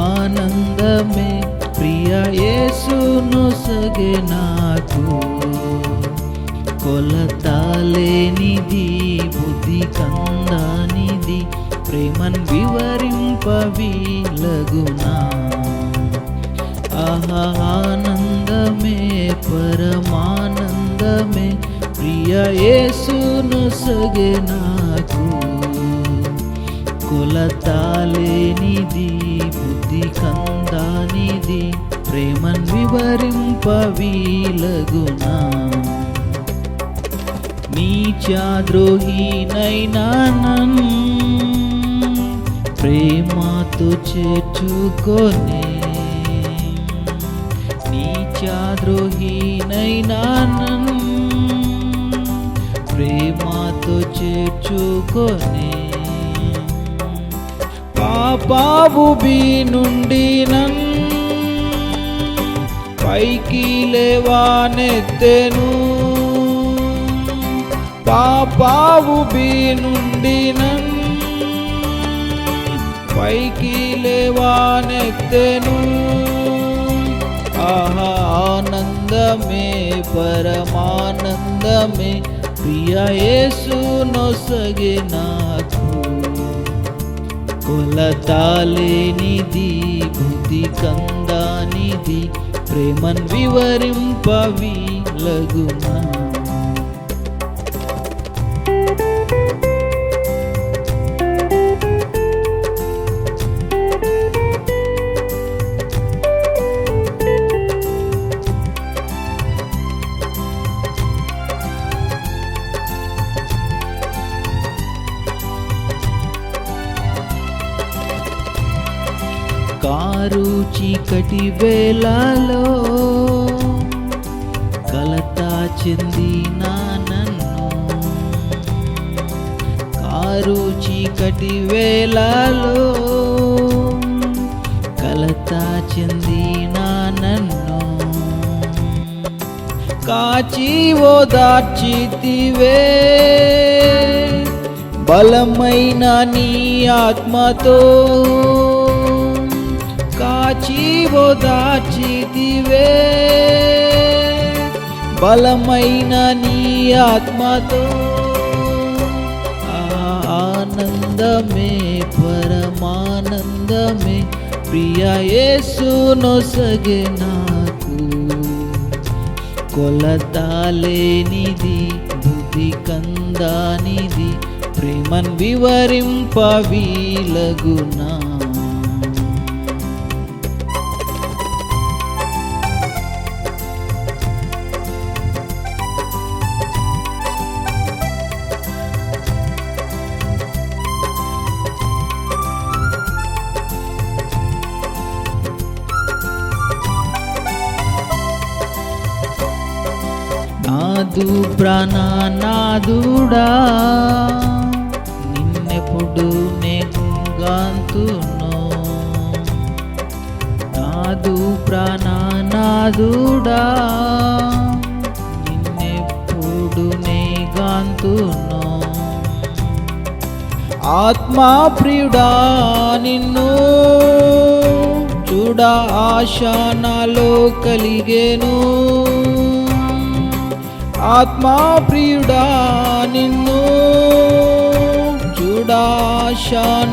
ఆనందమే. ప్రియ యేసును సగే నాకు కొలతాలేనిది బుద్ధి కందానిది ప్రేమన్ వివరింపవీలగునా ఆహా ఆనందమే పరమానందమే. ప్రియ యేసును సగే నాకు కొలతాలేనిది బుద్ధి కందానిది ప్రేమన్ వివరింపవీలగునా. నీచాద్రోహీనైనా నన్ను ప్రేమతో చేర్చుకొనే. నీచాద్రోహీనైనా నన్ను ప్రేమతో చేర్చుకొనే. పాపావు బీ నుండి నన్ పైకి లేవానెత్తెను. పాపావు బీ నుండి నన్ పైకి లేవానెత్తెను. ఆహా ఆనందమే పరమానందమే. ప్రియ యేసు నొసగినా కొలతాలేనిది బుద్ధి కందానిది ప్రేమన్ వివరింపవి లగునా కారు చీకటి వేళలో కలతా చెంది నన్ను. కారు చీకటి వేళలో కలతా చెంది నన్ను. కాచి ఓదార్చితివే బలమైన నీ ఆత్మతో కాచి ఓదార్చితివే బలమైన నీ ఆత్మతో ఆనందమే పరమానందమే. ప్రియ యేసు నాకు కొలతాలేనిది బుద్ధి కందానిది. ప్రేమన్ వివరింపవీలగునా నాదు ప్రాణనాదుడా నిన్నెప్పుడు నెగాంతును నాదు ప్రాణనాదుడా నిన్నెప్పుడు నెగాంతును ఆత్మా ప్రియుడా నిన్ను. చూడ ఆశ నాలో కలిగేను. ఆత్మా ప్రియుడా నిన్ను చూడ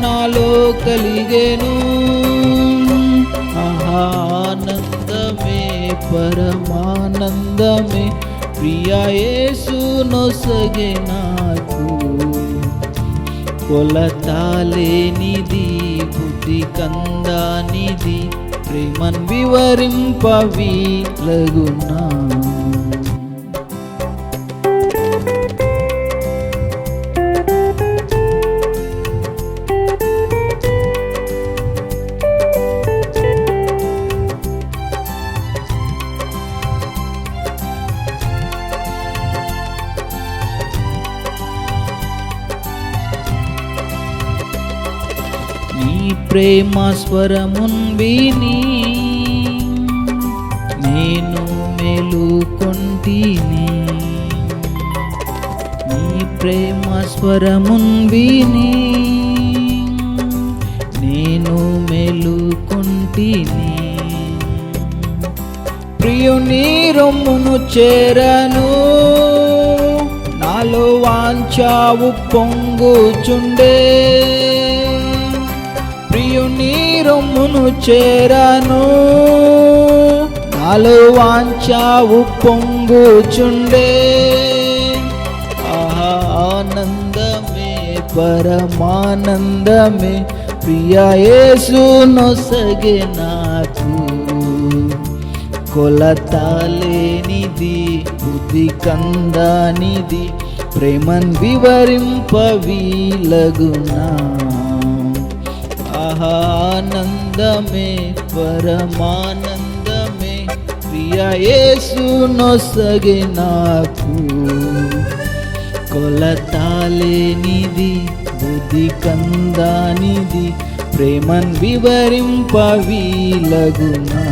నాలో కలిగేను. ఆనందమే పరమానందమే ప్రియా యేసు నొసగే నాకు. కొలతాలేనిది బుద్ధి కందానిది ప్రేమన్ వివరింపవి లగునా నీ ప్రేమ స్వరమున్ విని నేను మేలుకొంటిని. నీ ప్రేమ స్వరమున్ విని నేను మేలుకొంటిని. ప్రియుని రొమ్మును చేరను నాలో వాంచావు పొంగుచుండే ప్రియుని రొమ్మును చేరను. నాలో వాంచావు పొంగుచుండే ఆహా ఆనందమే పరమానందమే ప్రియేసు నొసగే నాకు కొలతాలేనిది బుద్ధి కందానిది ప్రేమన్ వివరింపవీలగునా ఆనందమే పరమానందమే ప్రియా యేసు నాకు. కొలతాలేనిది బుద్ధి కందానిది ప్రేమన్ వివరింపవీలగునా